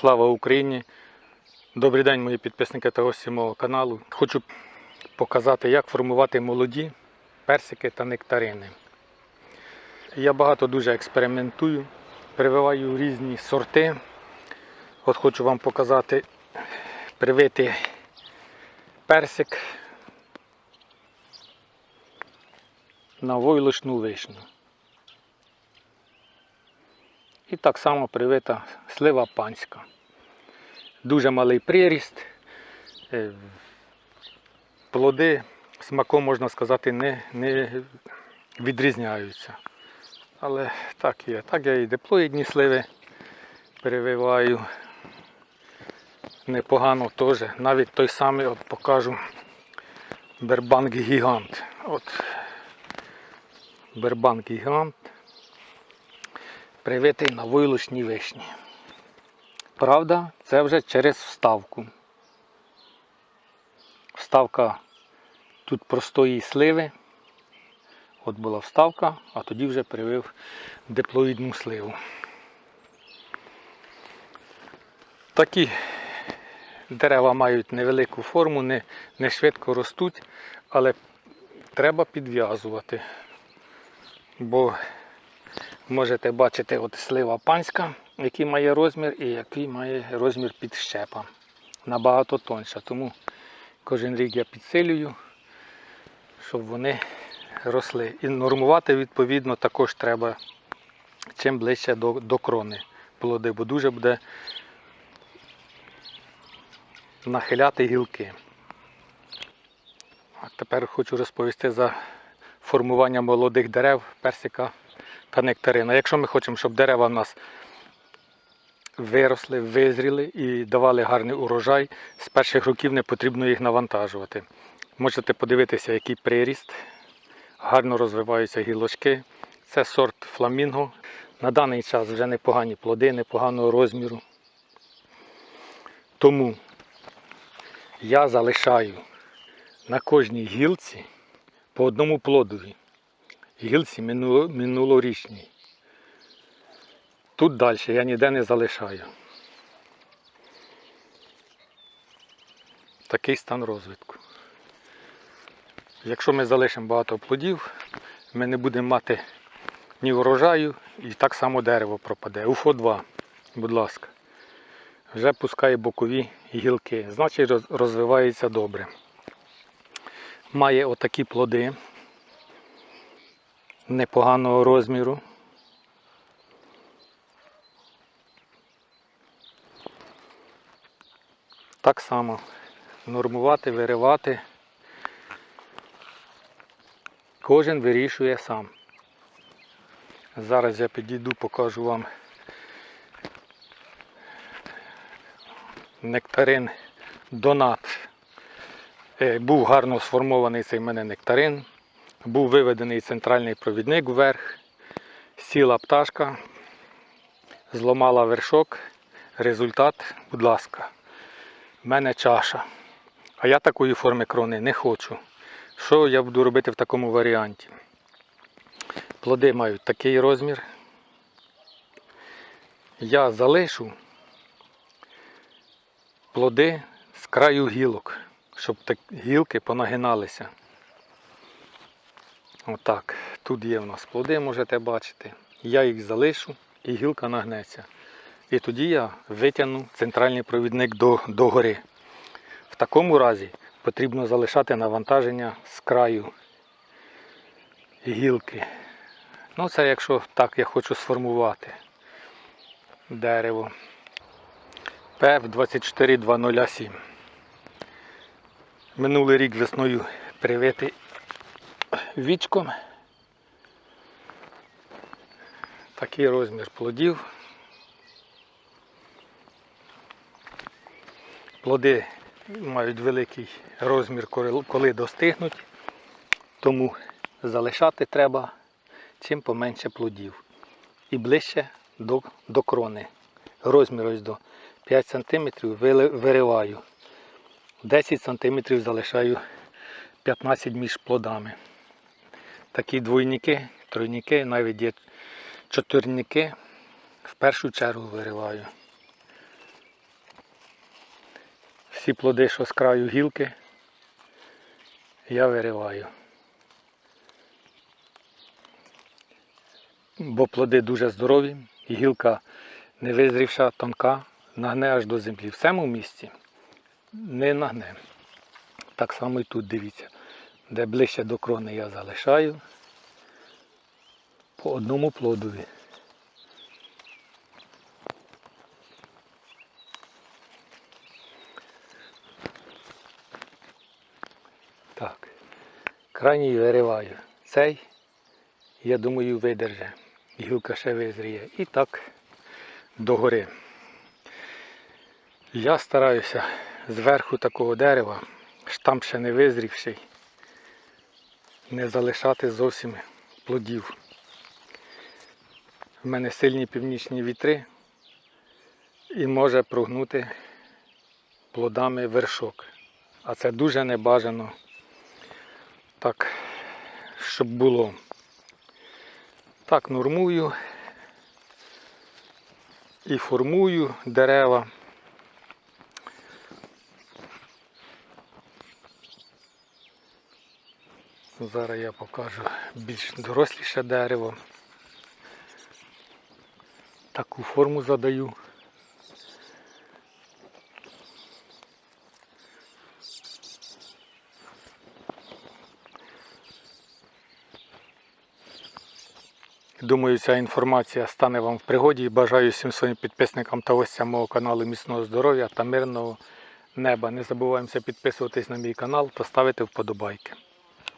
Слава Україні! Добрий день, мої підписники та гості мого каналу. Хочу показати, як формувати молоді персики та нектарини. Я багато дуже експериментую, прививаю різні сорти. От хочу вам показати привити персик на войлочну вишню. І так само привита слива панська. Дуже малий приріст. е, Плоди смаком, можна сказати, не, не відрізняються. Але так є. Так я і диплоїдні сливи перевиваю. Непогано теж. Навіть той самий от покажу Бербанк Гігант. От Бербанк Гігант привитий на войлочній вишні. Правда, це вже через вставку. Вставка тут простої сливи. От була вставка, а тоді вже привив диплоїдну сливу. Такі дерева мають невелику форму, не, не швидко ростуть, але треба підв'язувати. Бо можете бачити от слива панська, який має розмір і який має розмір підщепа. Набагато тонша. Тому кожен рік я підсилюю, щоб вони росли. І нормувати відповідно також треба чим ближче до, до крони плоди, бо дуже буде нахиляти гілки. А тепер хочу розповісти за формування молодих дерев, персика та нектарина. Якщо ми хочемо, щоб дерева в нас виросли, визріли і давали гарний урожай, з перших років не потрібно їх навантажувати. Можете подивитися, який приріст, гарно розвиваються гілочки. Це сорт фламінго. На даний час вже непогані плоди, непоганого розміру. Тому я залишаю на кожній гілці по одному плодові. Гілці минуло- минулорічній. Тут далі я ніде не залишаю. Такий стан розвитку. Якщо ми залишимо багато плодів, ми не будемо мати ні урожаю і так само дерево пропаде. УФО 2, будь ласка. Вже пускає бокові гілки, значить розвивається добре. Має отакі плоди непоганого розміру. Так само нормувати, виривати. Кожен вирішує сам. Зараз я підійду, покажу вам нектарин Донат. Е, Був гарно сформований цей мене нектарин. Був виведений центральний провідник вверх. Сіла пташка, зламала вершок. Результат, будь ласка, в мене чаша. А я такої форми крони не хочу. Що я буду робити в такому варіанті? Плоди мають такий розмір. Я залишу плоди з краю гілок, щоб так гілки понагиналися. Отак. Тут є в нас плоди, можете бачити. Я їх залишу і гілка нагнеться. І тоді я витягну центральний провідник до, до гори. В такому разі потрібно залишати навантаження з краю гілки. Ну, це якщо так я хочу сформувати дерево. ПФ 24207. Минулий рік весною привитий вічком. Такий розмір плодів. Плоди мають великий розмір, коли- достигнуть, тому залишати треба чим поменше плодів. І ближче до, до крони. Розмір ось до 5 см вириваю. 10 см залишаю 15 між плодами. Такі двойники, тройники, навіть є чотирники. В першу чергу вириваю. Всі плоди, що з краю гілки, я вириваю. Бо плоди дуже здорові, і гілка не визрівша, тонка, нагне аж до землі. В цьому місці не нагне. Так само і тут дивіться. Де ближче до крони я залишаю по одному плодові. Так, крайній вириваю. Цей, я думаю, видерже. Гілка ще визріє. І так догори. Я стараюся зверху такого дерева, штамп ще не визрівший, не залишати зовсім плодів. В мене сильні північні вітри і може прогнути плодами вершок. А це дуже небажано так, щоб було. Так, нормую і формую дерева. Зараз я покажу більш доросліше дерево. Таку форму задаю. Думаю, ця інформація стане вам в пригоді і бажаю всім своїм підписникам та гостям мого каналу міцного здоров'я та мирного неба. Не забуваємося підписуватись на мій канал та ставити вподобайки.